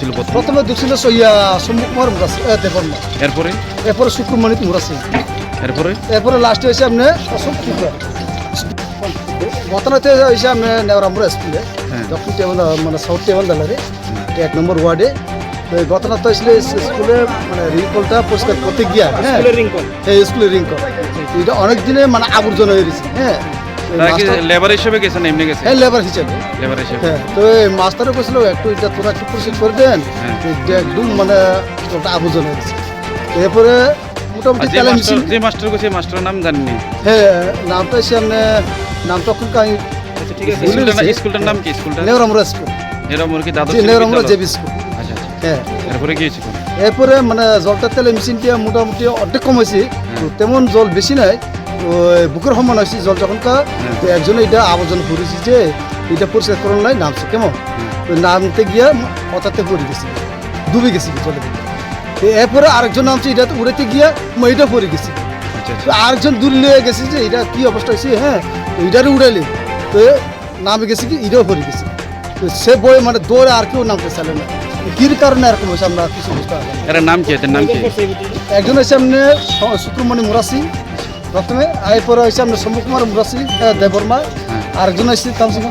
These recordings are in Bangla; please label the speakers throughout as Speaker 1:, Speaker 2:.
Speaker 1: ছিল প্রথম?
Speaker 2: প্রথমে ঢুকছিল সইয়া সম্মুখ কুমার মুরাসি দেবর্মা
Speaker 1: এরপরে?
Speaker 2: এরপরে শুক্রমণিত মুরাসি
Speaker 1: এরপরে?
Speaker 2: এরপরে লাস্টে হয়েছে আপনি অশোক কুমার ঘটনাতে হয়েছে আপনি নেওরামপুর স্কুলে।
Speaker 1: হ্যাঁ।
Speaker 2: টেবল মানে সাউথ টেবল দালারে এক নম্বর ওয়ার্ডে। তো এই ঘটনা তো আসলে স্কুলে মানে রিঙ্কলটা পরিষ্কার করতে গিয়া হ্যাঁ। হ্যাঁ স্কুলের রিঙ্কল এটা অনেক দিনে মানে আবর্জনা হয়ে গেছে হ্যাঁ। ওই
Speaker 1: তারা কি
Speaker 2: মাস্টার-
Speaker 1: লেবার হিসেবে গেছেন এমনি গেছে?
Speaker 2: হ্যাঁ লেবার হিসেবে।
Speaker 1: লেবার হিসেবে।
Speaker 2: হ্যাঁ তো মাস্টারও বলছিল একটু এটা তোরা একটু পরিষ্কার করে দেন
Speaker 1: হ্যাঁ।
Speaker 2: একদম মানে ওটা আবর্জনা হয়ে এরপরে মোটামুটি
Speaker 1: আর যে মাস্টার
Speaker 2: মিছিল
Speaker 1: মাস্টার নাম জানেননি
Speaker 2: হ্যাঁ নামটা এসে আপনি নামটা খুব কাই
Speaker 1: স্কুলটার না- স্কুলটার নাম কি? স্কুলটা
Speaker 2: নেওরামরা স্কুল।
Speaker 1: নেরামুর কি দাদা?
Speaker 2: নেওরামরা জেবি স্কুল।
Speaker 1: আচ্ছা
Speaker 2: হ্যাঁ।
Speaker 1: এরপরে কি হয়েছে?
Speaker 2: এরপরে মানে জলটা তেলে মেশিনটা মোটামুটি অর্ধেক কম হয়েছে। তেমন জল বেশি নাই। বুকের সমান হয়েছে জল যখনকার তো একজনে এটা আবর্জন করেছে যে এটা পরিষ্কার করার নাই নামছে কেমন? তো নামতে গিয়া হঠাৎ পড়ে গেছে ডুবে গেছে জলে তো এরপরে আরেকজন নামছে এটা তো উড়াতে গিয়া এটা পড়ে গেছে।
Speaker 1: আচ্ছা আচ্ছা।
Speaker 2: আরেকজন দূর লিয়ে গেছে যে এটা কি অবস্থা হয়েছে হ্যাঁ তো এটারও উড়াইলে। তো নামে গেছে কি এটাও পড়ে গেছে। তো সে বই মানে দৌড়ে আর কেউ নামতে চাইলে না। কির কারণে এরকম হয়েছে আমরা কিছু বুঝতে পারলাম
Speaker 1: নাম কি নাম কি?
Speaker 2: একজন হয়েছে আপনি স- শুক্রমণি মুরাসি প্রথমে এরপরে হয়েছে আপনি শম্ভু কুমার মুরাসি দেববর্মা
Speaker 1: হ্যাঁ।
Speaker 2: আরেকজন হয়েছে তার সঙ্গে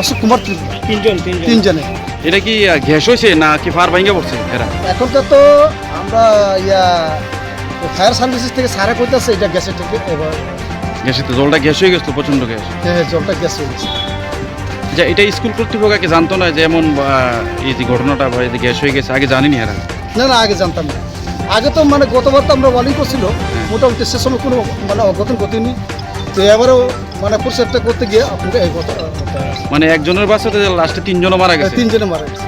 Speaker 2: অশোক কুমার
Speaker 3: তিনজন তিনজন
Speaker 2: তিনজনে
Speaker 1: এটা কি গ্যাস হয়েছে না কি ফায়ার ভাঙ্গে পড়ছে এরা
Speaker 2: এখনকার তো আমরা ইয়া ফায়ার সার্ভিসেস থেকে সারা করতেছে এটা গ্যাসের থেকে
Speaker 1: গ্যাসের তো জলটা গ্যাস হয়ে গেছিল প্রচণ্ড গ্যাস
Speaker 2: হ্যাঁ জলটা গ্যাস হয়ে গেছে
Speaker 1: যে এটা স্কুল কর্তৃপক্ষ আগে জানতো না যে এমন এই যে ঘটনাটা বা এই যে গ্যাস হয়ে গেছে আগে জানিনি এরা
Speaker 2: না না আগে জানতাম না আগে তো মানে গতবার তো আমরা ওয়ালিং করছিল মোটামুটি সে সময় কোনো মানে অঘটন ঘটেনি। তো এবারও মানে প্রসেসটা করতে গিয়ে আপনাকে
Speaker 1: মানে একজনের বাসাতে লাস্টে তিনজনও মারা গেছে?
Speaker 2: তিনজনে মারা গেছে।